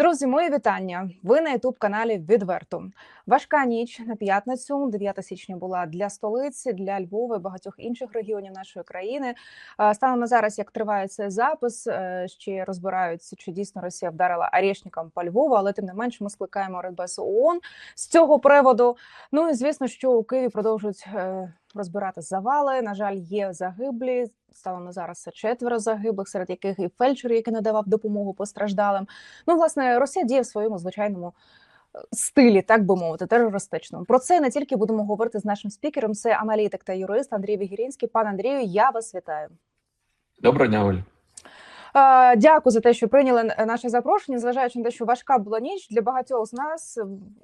Друзі, мої вітання. Ви на ютуб каналі Відверто. Важка ніч на п'ятницю, 9 січня була для столиці, для Львова і багатьох інших регіонів нашої країни. Станом на зараз, як триває цей запис, е, ще розбираються, чи дійсно Росія вдарила арешникам по Львову, але тим не менш ми скликаємо Радбез ООН з цього приводу. Ну і звісно, що у Києві продовжують е, розбирати завали. На жаль, є загиблі. Станом на зараз четверо загиблих, серед яких і фельдшер, який надавав допомогу постраждалим. Ну, власне, Росія діє в своєму звичайному е, стилі, так би мовити, терористичному. Про це не тільки будемо говорити з нашим спікером. Це аналітик та юрист Андрій Вігірінський. Пан Андрію, я вас вітаю. Доброго дня, Оль. Е, Дякую за те, що прийняли наше запрошення, зважаючи на те, що важка була ніч для багатьох з нас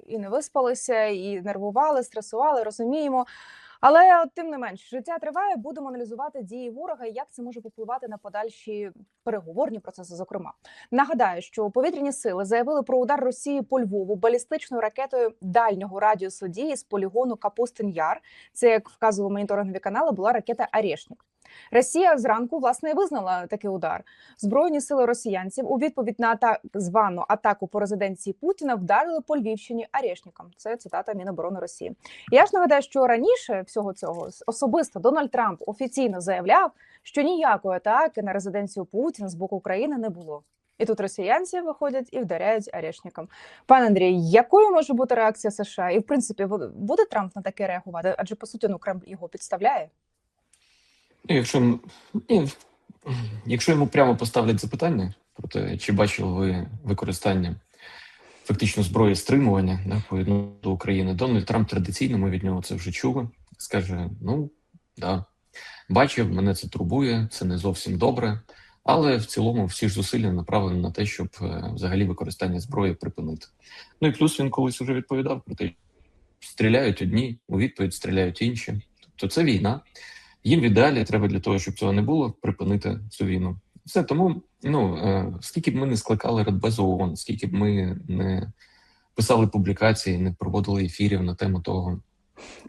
і не виспалися, і нервували, стресували, розуміємо. Але тим не менш, життя триває. Будемо аналізувати дії ворога і як це може попливати на подальші переговорні процеси. Зокрема, нагадаю, що повітряні сили заявили про удар Росії по Львову балістичною ракетою дальнього радіусу дії з полігону Капустин Яр. Це як вказував моніторингові канали, була ракета Арешник. Росія зранку власне визнала такий удар. Збройні сили росіянців у відповідь на так звану атаку по резиденції Путіна вдарили по Львівщині арешникам. Це цитата Міноборони Росії. Я ж нагадаю, що раніше всього цього особисто Дональд Трамп офіційно заявляв, що ніякої атаки на резиденцію Путіна з боку України не було. І тут росіянці виходять і вдаряють арешникам. Пан Андрій, якою може бути реакція США? І в принципі, буде Трамп на таке реагувати? Адже по суті, ну Кремль його підставляє. Ну, якщо, ні, якщо йому прямо поставлять запитання про те, чи бачили ви використання фактично зброї стримування да, по відношенню до України, Дональд Трамп традиційно, ми від нього це вже чули, скаже: ну да, бачив, мене це турбує, це не зовсім добре. Але в цілому всі ж зусилля направлені на те, щоб е, взагалі використання зброї припинити. Ну і плюс він колись вже відповідав про те, стріляють одні, у відповідь стріляють інші. Тобто це війна. Їм в ідеалі треба для того, щоб цього не було, припинити цю війну. Все тому, ну е, скільки б ми не скликали Радбезу ООН, скільки б ми не писали публікації, не проводили ефірів на тему того,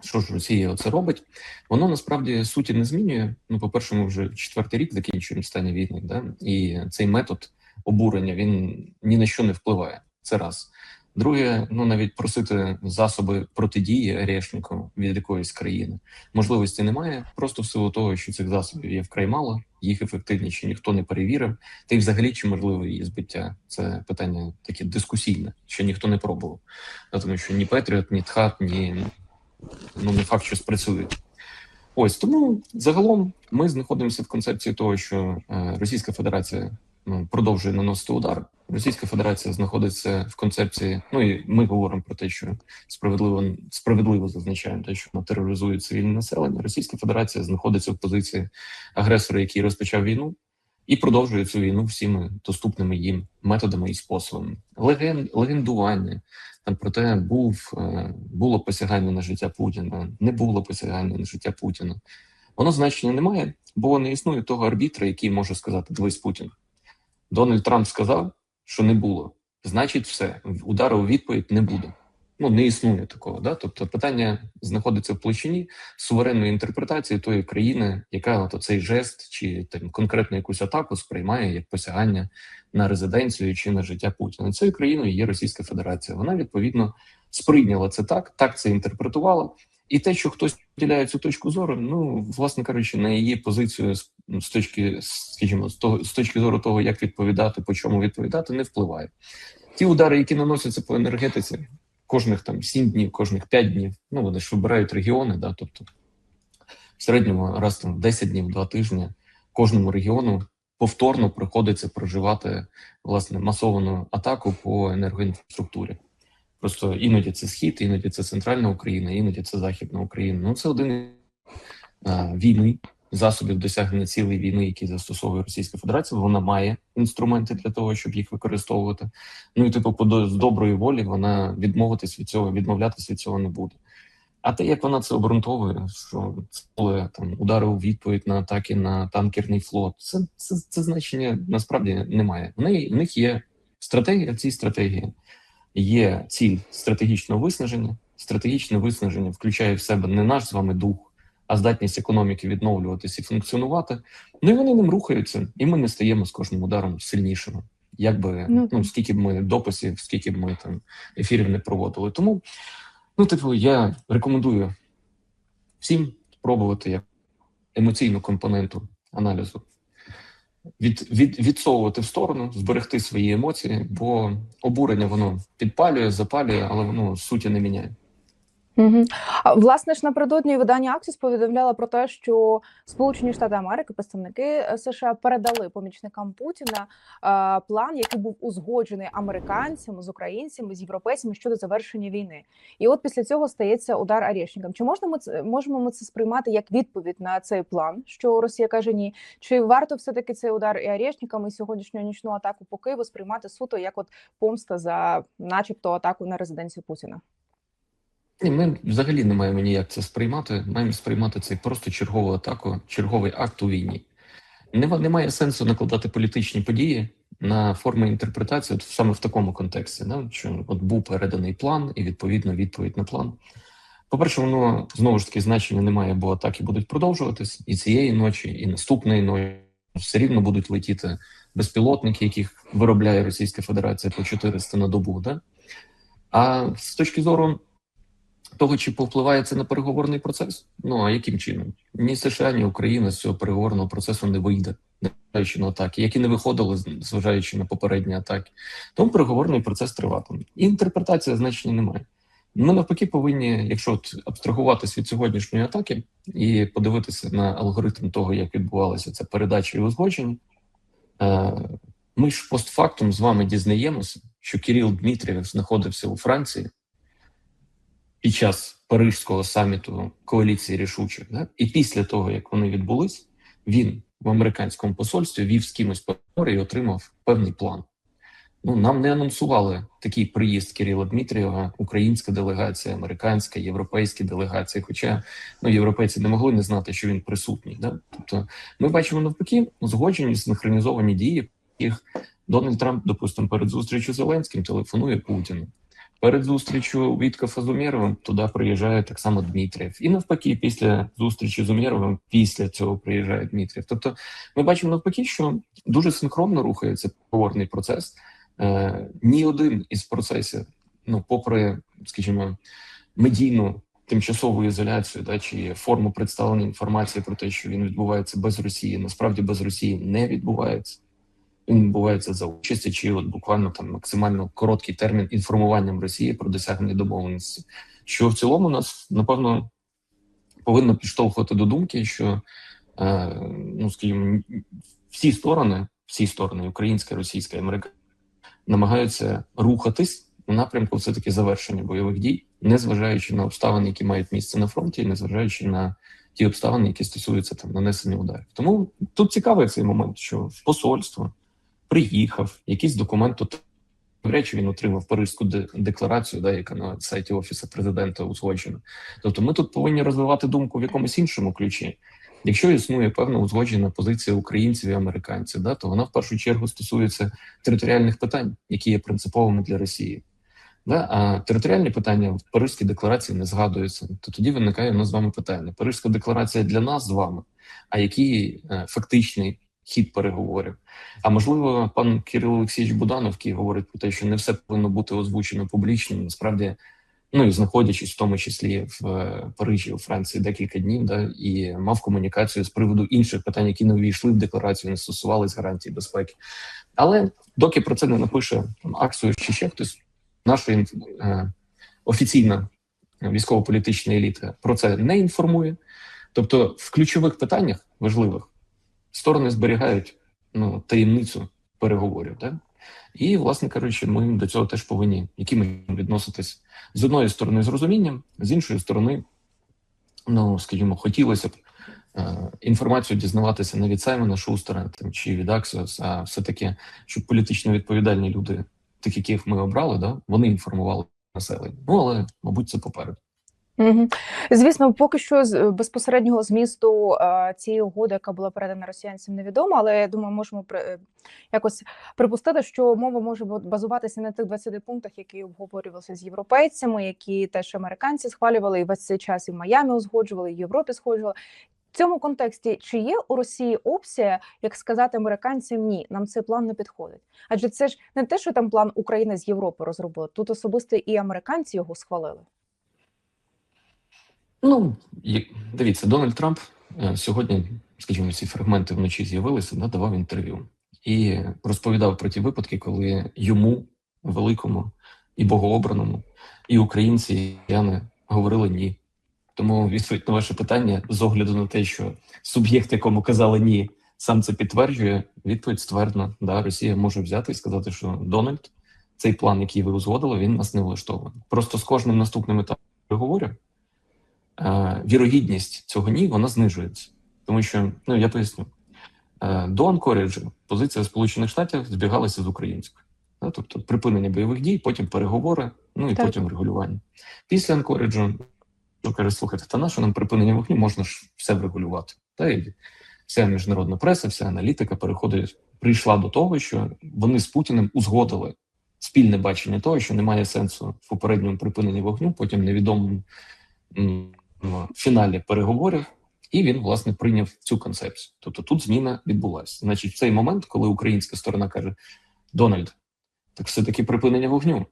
що ж Росія оце робить, воно насправді суті не змінює. Ну, по-перше, ми вже четвертий рік закінчуємо стані війни, да? і цей метод обурення він ні на що не впливає. Це раз. Друге, ну навіть просити засоби протидії арешнику від якоїсь країни можливості немає, просто в силу того, що цих засобів є вкрай мало, їх ефективність ще ніхто не перевірив. Та й взагалі чи можливо її збиття? Це питання таке дискусійне, що ніхто не пробував. Тому що ні Петріот, ні ТХАТ, ні ну не факт, що спрацюють. Ось тому загалом ми знаходимося в концепції того, що е, Російська Федерація ну, продовжує наносити удар. Російська Федерація знаходиться в концепції. Ну і ми говоримо про те, що справедливо справедливо зазначаємо те, що вона тероризує цивільне населення. Російська Федерація знаходиться в позиції агресора, який розпочав війну, і продовжує цю війну всіми доступними їм методами і способами. Леген, легендування там про те, був е, було посягання на життя Путіна, не було посягання на життя Путіна. Воно значення не має, бо не існує того арбітра, який може сказати дивись Путін. Дональд Трамп сказав, що не було. Значить, все удару у відповідь не буде. Ну не існує такого. Да? Тобто, питання знаходиться в площині суверенної інтерпретації тої країни, яка от цей жест чи там конкретну якусь атаку сприймає як посягання на резиденцію чи на життя Путіна. Цією країною є Російська Федерація. Вона відповідно сприйняла це так, так це інтерпретувала. І те, що хтось поділяє цю точку зору, ну власне кажучи, на її позицію з, точки, скажімо, з того з точки зору того, як відповідати, по чому відповідати, не впливає. Ті удари, які наносяться по енергетиці, кожних там 7 днів, кожних 5 днів, ну вони ж вибирають регіони, да, тобто в середньому раз там 10 днів, 2 тижні кожному регіону повторно приходиться проживати власне масовану атаку по енергоінфраструктурі. Просто іноді це схід, іноді це центральна Україна, іноді це Західна Україна. Ну це один а, війни, засобів досягнення цілої війни, які застосовує Російська Федерація. Вона має інструменти для того, щоб їх використовувати. Ну і типу, з доброї волі вона відмовитись від цього, відмовлятися від цього не буде. А те, як вона це обґрунтовує, що це там удари у відповідь на атаки на танкерний флот, це це, це значення насправді немає. В неї в них є стратегія. Цій стратегії є ціль стратегічного виснаження. Стратегічне виснаження включає в себе не наш з вами дух, а здатність економіки відновлюватися і функціонувати. Ну і вони ним рухаються, і ми не стаємо з кожним ударом сильнішими. як би Ну, ну, скільки б ми дописів, скільки б ми там ефірів не проводили. Тому, ну, типу, я рекомендую всім спробувати як емоційну компоненту аналізу від, від, відсовувати в сторону, зберегти свої емоції, бо обурення воно підпалює, запалює, але воно суті не міняє. Угу. Власне ж напередодні видання Аксіс повідомляло про те, що Сполучені Штати Америки, представники е, США, передали помічникам Путіна е, план, який був узгоджений американцями з українцями з європейцями щодо завершення війни. І от після цього стається удар Арєшникам. Чи можна ми це можемо ми це сприймати як відповідь на цей план, що Росія каже ні? Чи варто все таки цей удар і Арєшникам і сьогоднішню нічну атаку по Києву сприймати суто як от помста за, начебто, атаку на резиденцію Путіна? Ні, ми взагалі не маємо ніяк це сприймати. Маємо сприймати це просто чергову атаку, черговий акт у війні. Нема- Немає сенсу накладати політичні події на форми інтерпретації, от саме в такому контексті. Да? Що от був переданий план, і відповідно відповідь на план. По-перше, воно знову ж таки значення немає, бо атаки будуть продовжуватись і цієї ночі, і наступної ночі. Все рівно будуть летіти безпілотники, яких виробляє Російська Федерація по 400 на добу. Да? А з точки зору того, чи повпливає це на переговорний процес, ну а яким чином? Ні США, ні Україна з цього переговорного процесу не вийде, незважаючи на атаки, які не виходили, зважаючи на попередні атаки. Тому переговорний процес триватиме. І інтерпретація значення немає. Ми навпаки повинні, якщо от абстрагуватись від сьогоднішньої атаки і подивитися на алгоритм того, як відбувалася ця передача і узгодження, е, ми ж постфактум з вами дізнаємося, що Кирил Дмитрієв знаходився у Франції під час Парижського саміту коаліції рішучих, да? і після того, як вони відбулись, він в американському посольстві вів з кимось переговори і отримав певний план. Ну, нам не анонсували такий приїзд Кирила Дмитрієва, українська делегація, американська, європейські делегації. Хоча ну, європейці не могли не знати, що він присутній. Да? Тобто, ми бачимо навпаки узгоджені синхронізовані дії, їх Дональд Трамп, допустимо, перед зустрічю з Зеленським телефонує Путіну. Перед зустрічю Віткофа з Умєровим туди приїжджає так само Дмитрієв. І навпаки, після зустрічі з Умєровим, після цього приїжджає Дмитрієв. Тобто, ми бачимо навпаки, що дуже синхронно рухається переговорний процес. Е, ні один із процесів, ну, попри, скажімо, медійну тимчасову ізоляцію, да, чи форму представлення інформації про те, що він відбувається без Росії, насправді без Росії не відбувається. Відбувається за участі, чи от буквально там максимально короткий термін інформуванням Росії про досягнення домовленості. Що в цілому нас напевно повинно підштовхувати до думки, що е, ну скажімо, всі сторони, всі сторони, українська, російська, і американська, намагаються рухатись у напрямку все таки завершення бойових дій, незважаючи на обставини, які мають місце на фронті, незважаючи на ті обставини, які стосуються там нанесення ударів. Тому тут цікавий цей момент, що посольство приїхав, якийсь документ. Навряд чи він отримав Паризьку декларацію, да, яка на сайті офісу президента узгоджена. Тобто, ми тут повинні розвивати думку в якомусь іншому ключі. Якщо існує певна узгоджена позиція українців і американців, да, то вона в першу чергу стосується територіальних питань, які є принциповими для Росії. Да? А територіальні питання в Паризькій декларації не згадуються. То тоді виникає у нас з вами питання: Паризька декларація для нас з вами, а який е, фактичний хід переговорів? А можливо, пан Кирило Олексійович Буданов, який говорить про те, що не все повинно бути озвучено публічно. Насправді, ну і знаходячись в тому числі в е, Парижі, у Франції декілька днів, да і мав комунікацію з приводу інших питань, які не увійшли в декларацію, не стосувались гарантії безпеки. Але доки про це не напише там Аксу чи ще хтось, наша е, офіційна військово-політична еліта про це не інформує. Тобто, в ключових питаннях важливих сторони зберігають ну, таємницю переговорів. Да? І, власне кажучи, ми до цього теж повинні чином відноситись з одної сторони з розумінням, з іншої сторони, ну скажімо, хотілося б е, інформацію дізнаватися не від Саймона Шустера там, чи від Аксіос, а все-таки, щоб політично відповідальні люди, тих, яких ми обрали, да, вони інформували населення. Ну але, мабуть, це попереду. Звісно, поки що з безпосереднього змісту е, цієї угоди, яка була передана росіянцям, невідомо, але я думаю, можемо е, якось припустити, що мова може базуватися на тих 20 пунктах, які обговорювалися з європейцями, які теж американці схвалювали і весь цей час і в Майамі узгоджували, і в Європі сходжували. цьому контексті чи є у Росії опція, як сказати американцям ні, нам цей план не підходить? Адже це ж не те, що там план України з Європи розробили. Тут особисто і американці його схвалили. Ну, дивіться, Дональд Трамп е, сьогодні, скажімо, ці фрагменти вночі з'явилися, да, давав інтерв'ю і розповідав про ті випадки, коли йому, великому і богообраному, і українці, і яни говорили ні. Тому відповідь на ваше питання з огляду на те, що суб'єкт, якому казали ні, сам це підтверджує. Відповідь ствердна. Да, Росія може взяти і сказати, що Дональд, цей план, який ви узгодили, він нас не влаштовує. Просто з кожним наступним етапом переговорів вірогідність цього ні вона знижується, тому що ну я поясню. Е, До Анкоріджу позиція Сполучених Штатів збігалася з українською, Да, тобто припинення бойових дій, потім переговори, ну і Так. потім регулювання. Після Анкоріджу ну, каже, слухайте, та на що нам припинення вогню можна ж все врегулювати. Та і вся міжнародна преса, вся аналітика переходить, прийшла до того, що вони з Путіним узгодили спільне бачення того, що немає сенсу в попередньому припиненні вогню, потім невідомому в фіналі переговорів, і він власне прийняв цю концепцію. Тобто тут зміна відбулася. Значить, в цей момент, коли українська сторона каже: Дональд, так все таки припинення вогню.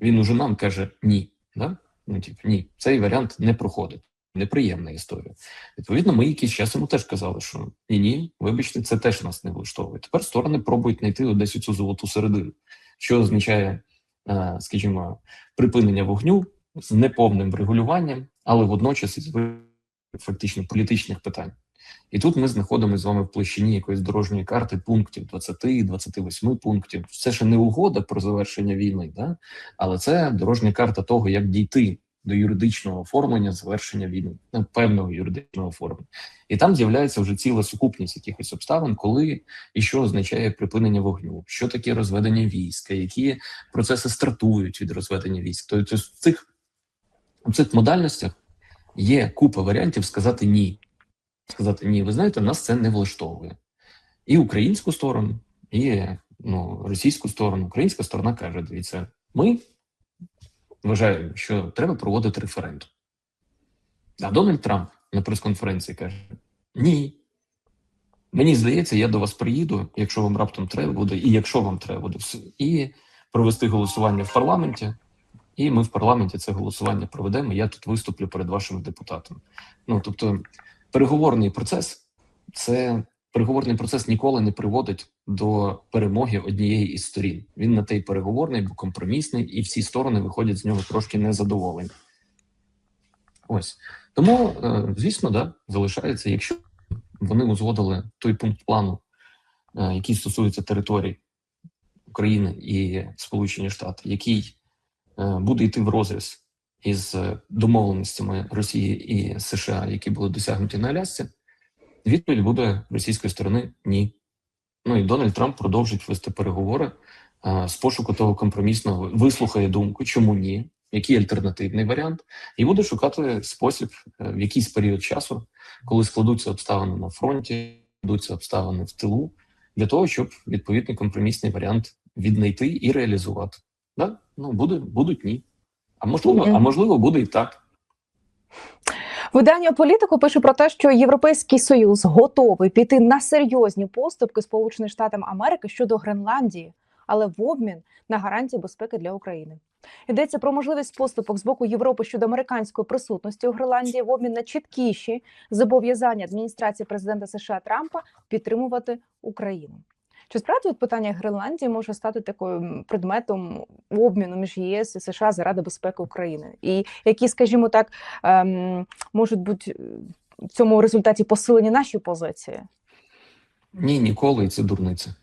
Він уже нам каже ні. Да? Ну, типу, ні, цей варіант не проходить. Неприємна історія. Відповідно, ми якийсь час йому теж казали, що ні, ні, вибачте, це теж нас не влаштовує. Тепер сторони пробують знайти десь цю золоту середину, що означає, е, скажімо, припинення вогню з неповним врегулюванням, але водночас із фактично політичних питань. І тут ми знаходимося з вами в площині якоїсь дорожньої карти пунктів 20-28 пунктів. Це ще не угода про завершення війни, да? але це дорожня карта того, як дійти до юридичного оформлення завершення війни, ну, певного юридичного оформлення. І там з'являється вже ціла сукупність якихось обставин, коли і що означає припинення вогню, що таке розведення війська, які процеси стартують від розведення військ. Тобто в цих, в цих модальностях є купа варіантів сказати ні. Сказати ні, ви знаєте, нас це не влаштовує. І українську сторону, і ну, російську сторону. Українська сторона каже: дивіться, ми вважаємо, що треба проводити референдум. А Дональд Трамп на прес-конференції каже: Ні. Мені здається, я до вас приїду, якщо вам раптом треба буде, і якщо вам треба буде, і провести голосування в парламенті. І ми в парламенті це голосування проведемо. Я тут виступлю перед вашими депутатами. Ну тобто, переговорний процес це переговорний процес ніколи не приводить до перемоги однієї із сторін. Він на те переговорний, бо компромісний, і всі сторони виходять з нього трошки незадоволені. Ось тому, е, звісно, да, залишається, якщо вони узгодили той пункт плану, е, який стосується територій України і Сполучені Штати, який буде йти в розріз із е, домовленостями Росії і США, які були досягнуті на Алясці, відповідь буде російської сторони ні. Ну і Дональд Трамп продовжить вести переговори е, з пошуку того компромісного, вислухає думку, чому ні, який альтернативний варіант, і буде шукати спосіб е, в якийсь період часу, коли складуться обставини на фронті, складуться обставини в тилу, для того, щоб відповідний компромісний варіант віднайти і реалізувати. Да? Ну буде, будуть ні. А можливо, а можливо, буде і так. Видання політику пише про те, що Європейський Союз готовий піти на серйозні поступки Сполучених Штатів Америки щодо Гренландії, але в обмін на гарантії безпеки для України. Йдеться про можливість поступок з боку Європи щодо американської присутності у Гренландії в обмін на чіткіші зобов'язання адміністрації президента США Трампа підтримувати Україну. Чи справді от питання Гренландії може стати такою предметом обміну між ЄС і США заради безпеки України? І які, скажімо так, ем, можуть бути е, в цьому результаті посилені наші позиції? Ні, ніколи, і це дурниця.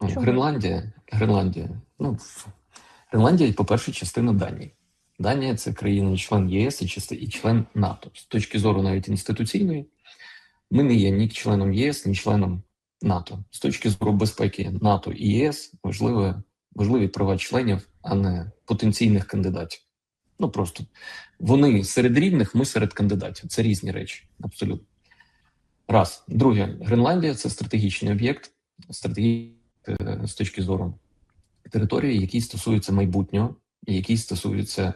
Ну, Чому? Гренландія, Гренландія. Ну, Гренландія, по-перше, частина Данії. Данія це країна-член ЄС і части- і член НАТО. З точки зору навіть інституційної, ми не є ні членом ЄС, ні членом НАТО. З точки зору безпеки НАТО і ЄС важливі, важливі права членів, а не потенційних кандидатів. Ну просто вони серед рівних, ми серед кандидатів. Це різні речі, абсолютно. Раз. Друге, Гренландія це стратегічний об'єкт, стратегічний е, з точки зору території, який стосується майбутнього, який стосується,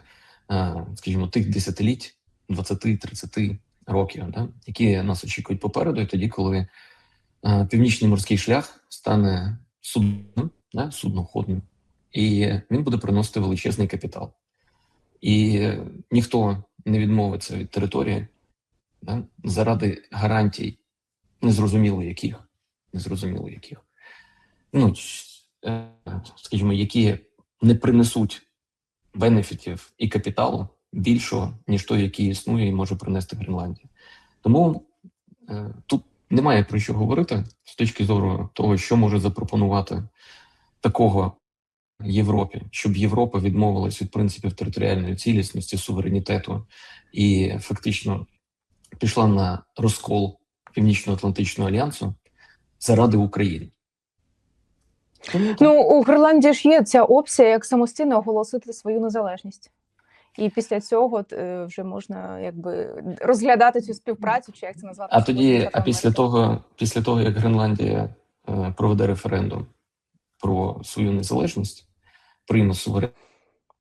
е, скажімо, тих десятиліть, 20, 30, років, да, які нас очікують попереду, і тоді, коли північний морський шлях стане судном, да, судноходним, і він буде приносити величезний капітал. І ніхто не відмовиться від території да, заради гарантій, незрозуміло яких, незрозуміло яких. Ну, е, скажімо, які не принесуть бенефітів і капіталу більшого, ніж той, який існує і може принести Гренландія. Тому е, тут немає про що говорити з точки зору того, що може запропонувати такого Європі, щоб Європа відмовилась від принципів територіальної цілісності, суверенітету і фактично пішла на розкол Північно-Атлантичного альянсу заради України. Ну у Гренландії ж є ця опція, як самостійно оголосити свою незалежність. І після цього е, вже можна якби розглядати цю співпрацю, чи як це назвати? А тоді, а після того, після того, як Гренландія е, проведе референдум про свою незалежність, прийме суверенність,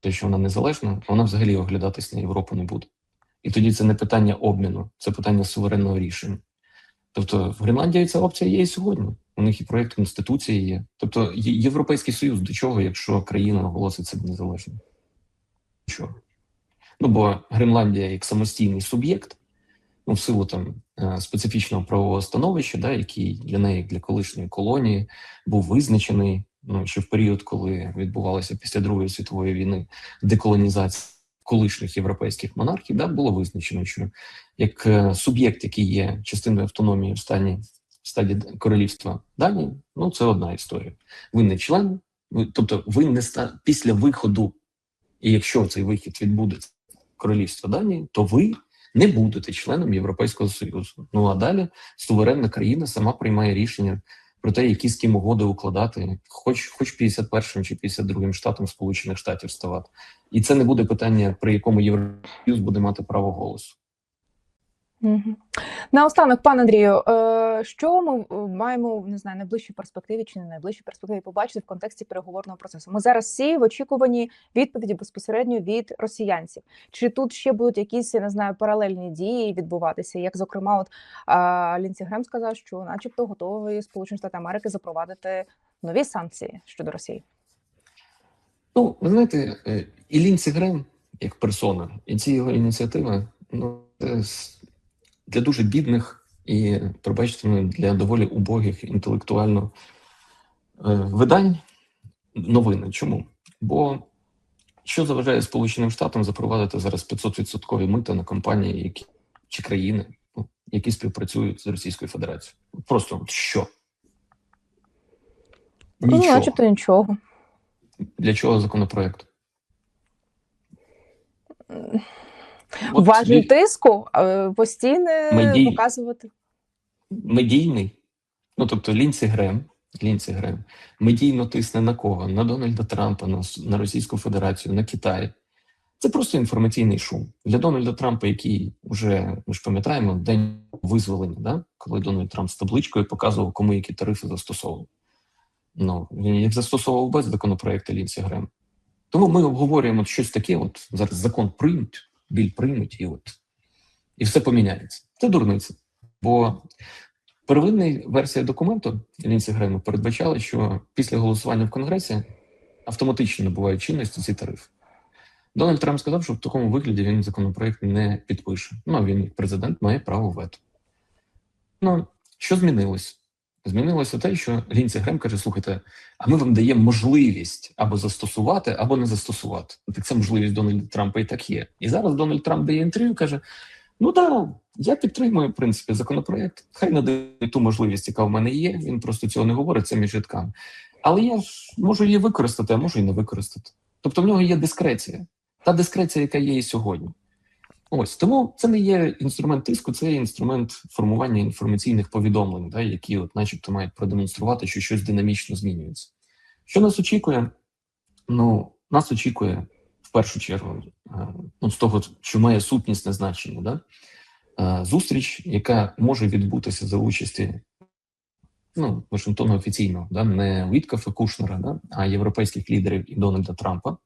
те, що вона незалежна, вона взагалі оглядатись на Європу не буде. І тоді це не питання обміну, це питання суверенного рішення. Тобто в Гренландії ця опція є і сьогодні. У них і проєкт Конституції є. Тобто Європейський Союз до чого, якщо країна оголосить себе незалежною? Чого? Ну бо Гренландія як самостійний суб'єкт, ну, в силу там е, специфічного правового становища, да, який для неї, для колишньої колонії, був визначений, ну ще в період, коли відбувалася після Другої світової війни деколонізація колишніх європейських монархів, да, було визначено, що як е, суб'єкт, який є частиною автономії в стані в стаді королівства Данії, ну це одна історія. Ви не член, ви, тобто ви не ста після виходу, і якщо цей вихід відбудеться королівства Данії, то ви не будете членом Європейського Союзу. Ну а далі суверенна країна сама приймає рішення про те, які з ким угоди укладати, хоч хоч 51-м чи 52-м штатом Сполучених Штатів ставати. І це не буде питання, при якому Євросоюз буде мати право голосу. Наостанок, пан Андрію, е, що ми е, маємо не знаю, найближчій перспективі чи не найближчій перспективі побачити в контексті переговорного процесу? Ми зараз всі в очікуванні відповіді безпосередньо від росіянців. Чи тут ще будуть якісь не знаю паралельні дії відбуватися? Як зокрема, от а, Лінсі Грем сказав, що, начебто, готові Сполучені Штати Америки запровадити нові санкції щодо Росії? Ну, ви знаєте, е, і Лінці Грем, як персона, і ці його ініціативи, ну, це для дуже бідних і, пробачте мене, для доволі убогих інтелектуально е, видань новини. Чому? Бо що заважає Сполученим Штатам запровадити зараз 500% мита на компанії, які чи країни, ну, які співпрацюють з Російською Федерацією? Просто от що? Ну, Нічого. начебто нічого. Для чого законопроект? От лі- тиску е, постійно Медій- показувати. медійний, ну тобто Лінці Грем, Лінці Грем медійно тисне на кого? На Дональда Трампа, на, на Російську Федерацію, на Китай. Це просто інформаційний шум для Дональда Трампа, який вже ми ж пам'ятаємо день визволення, да? коли Дональд Трамп з табличкою показував, кому які тарифи застосовував. Ну він їх застосовував без законопроекту Лінці Грем. Тому ми обговорюємо щось таке. От зараз закон приймуть, біль приймуть, і от і все поміняється. Це дурниця. Бо первинна версія документу Лінсі Грему передбачала, що після голосування в Конгресі автоматично набувають чинності ці тарифи. Дональд Трамп сказав, що в такому вигляді він законопроект не підпише. Ну, він, як президент, має право вето. Ну, що змінилось? Змінилося те, що Лінсі Грем каже: слухайте, а ми вам даємо можливість або застосувати, або не застосувати. Так це можливість Дональда Трампа і так є. І зараз Дональд Трамп дає інтерв'ю, каже: Ну так, я підтримую в принципі законопроект. Хай надає ту можливість, яка в мене є. Він просто цього не говорить це між рядками. Але я ж можу її використати, а можу і не використати. Тобто в нього є дискреція, та дискреція, яка є і сьогодні. Ось тому це не є інструмент тиску, це є інструмент формування інформаційних повідомлень, да, які, от, начебто, мають продемонструвати, що щось динамічно змінюється. Що нас очікує? Ну, нас очікує в першу чергу, е, ну, з того, що має сутнісне значення, да? е, зустріч, яка може відбутися за участі ну, Вашингтону офіційно, да? не Віткафа Кушнера, да? а європейських лідерів і Дональда Трампа.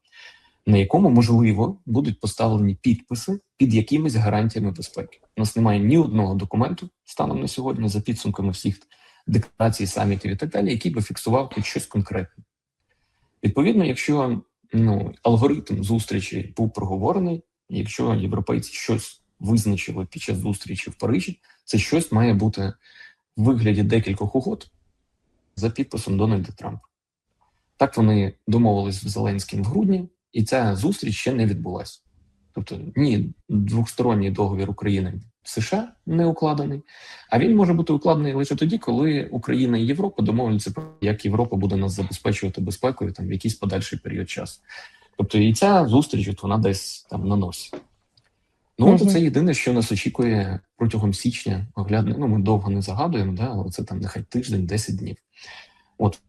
На якому можливо будуть поставлені підписи під якимись гарантіями безпеки. У нас немає ні одного документу станом на сьогодні за підсумками всіх декларацій, самітів і так далі, який би фіксував тут щось конкретне. Відповідно, якщо ну, алгоритм зустрічі був проговорений, якщо європейці щось визначили під час зустрічі в Парижі, це щось має бути в вигляді декількох угод за підписом Дональда Трампа. Так вони домовились з Зеленським в грудні, і ця зустріч ще не відбулася. Тобто, ні, двосторонній договір України США не укладений, а він може бути укладений лише тоді, коли Україна і Європа домовляться про як Європа буде нас забезпечувати безпекою там в якийсь подальший період часу. Тобто, і ця зустріч, от вона десь там на носі. Ну, от Мгм. це єдине, що нас очікує протягом січня. Оглядно, ну ми довго не загадуємо, да, але це там нехай тиждень, 10 днів. От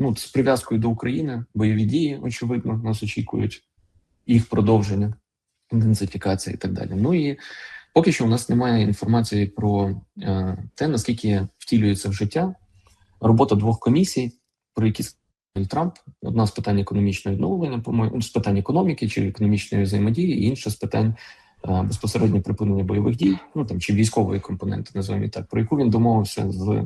ну, з прив'язкою до України, бойові дії, очевидно, нас очікують їх продовження, інтенсифікація і так далі. Ну і поки що у нас немає інформації про е, те, наскільки втілюється в життя робота двох комісій, про які Трамп. Одна з питань економічного відновлення, по-моєму, з питань економіки чи економічної взаємодії, і інша з питань е, безпосередньо припинення бойових дій, ну там чи військової компоненти, називаємо так, про яку він домовився з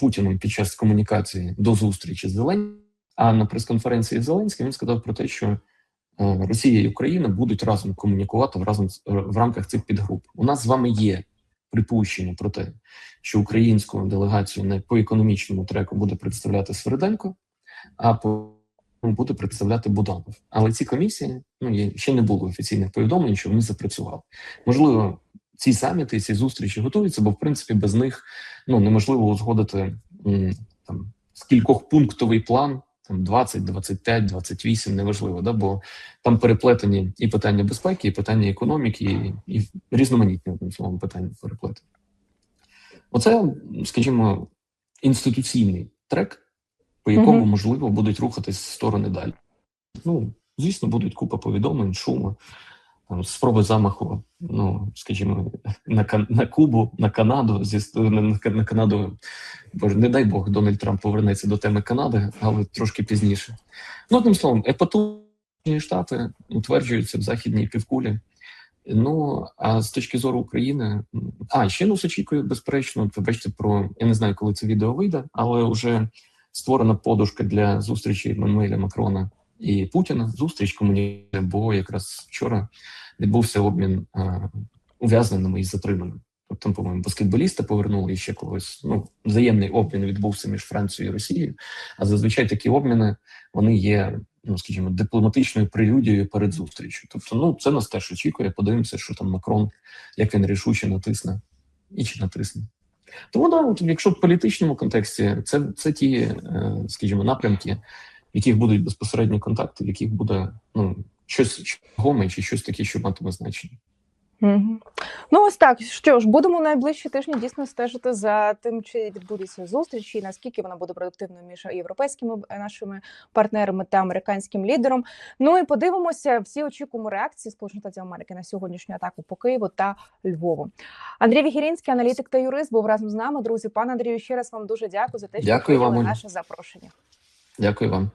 Путіним під час комунікації до зустрічі з Зеленським. А на прес-конференції Зеленським він сказав про те, що е, Росія і Україна будуть разом комунікувати разом з- в рамках цих підгруп. У нас з вами є припущення про те, що українську делегацію не по економічному треку буде представляти Свериденко, а по буде представляти Буданов. Але ці комісії ну ще не було офіційних повідомлень, що вони запрацювали. Можливо, ці саміти, ці зустрічі готуються, бо в принципі без них ну неможливо узгодити там скількохпунктовий план. Там 20, 25, 28, неважливо, да, бо там переплетені і питання безпеки, і питання економіки, і, і різноманітні одним словом питання переплетені. Оце, скажімо, інституційний трек, по якому Мгм. можливо будуть рухатись сторони далі. Ну, звісно, будуть купа повідомлень, шуму, спроби замаху, ну, скажімо, на, на Кубу, на Канаду, зі на, Ка- на Канаду. Боже, не дай Бог, Дональд Трамп повернеться до теми Канади, але трошки пізніше. Ну, одним словом, епатужні штати утверджуються в західній півкулі. Ну а з точки зору України, а ще нас очікує, безперечно, от ви бачите про я не знаю, коли це відео вийде, але вже створена подушка для зустрічі Еммануеля Макрона і Путіна. Зустріч комунікація, бо якраз вчора відбувся обмін е, ув'язненими і затриманими. Тобто, по-моєму, баскетболіста повернули і ще когось. Ну, взаємний обмін відбувся між Францією і Росією. А зазвичай такі обміни вони є, ну скажімо, дипломатичною прелюдією перед зустрічю. Тобто, ну це нас теж очікує. Подивимося, що там Макрон, як він рішуче натисне і чи натисне. Тому да, от, якщо в політичному контексті, це, це ті, е, скажімо, напрямки, в яких будуть безпосередні контакти, в яких буде ну щось гоме чи щось таке, що матиме значення. Мгм. Ну, ось так. Що ж, будемо найближчі тижні дійсно стежити за тим, чи відбудеться зустріч, і наскільки вона буде продуктивною між європейськими е, нашими партнерами та американським лідером. Ну і подивимося, всі очікуємо реакції Сполучених Штатів Америки на сьогоднішню атаку по Києву та Львову. Андрій Вігірінський, аналітик та юрист, був разом з нами. Друзі, пане Андрію, ще раз вам дуже дякую за те, що Дякую вам, наше запрошення. Дякую вам.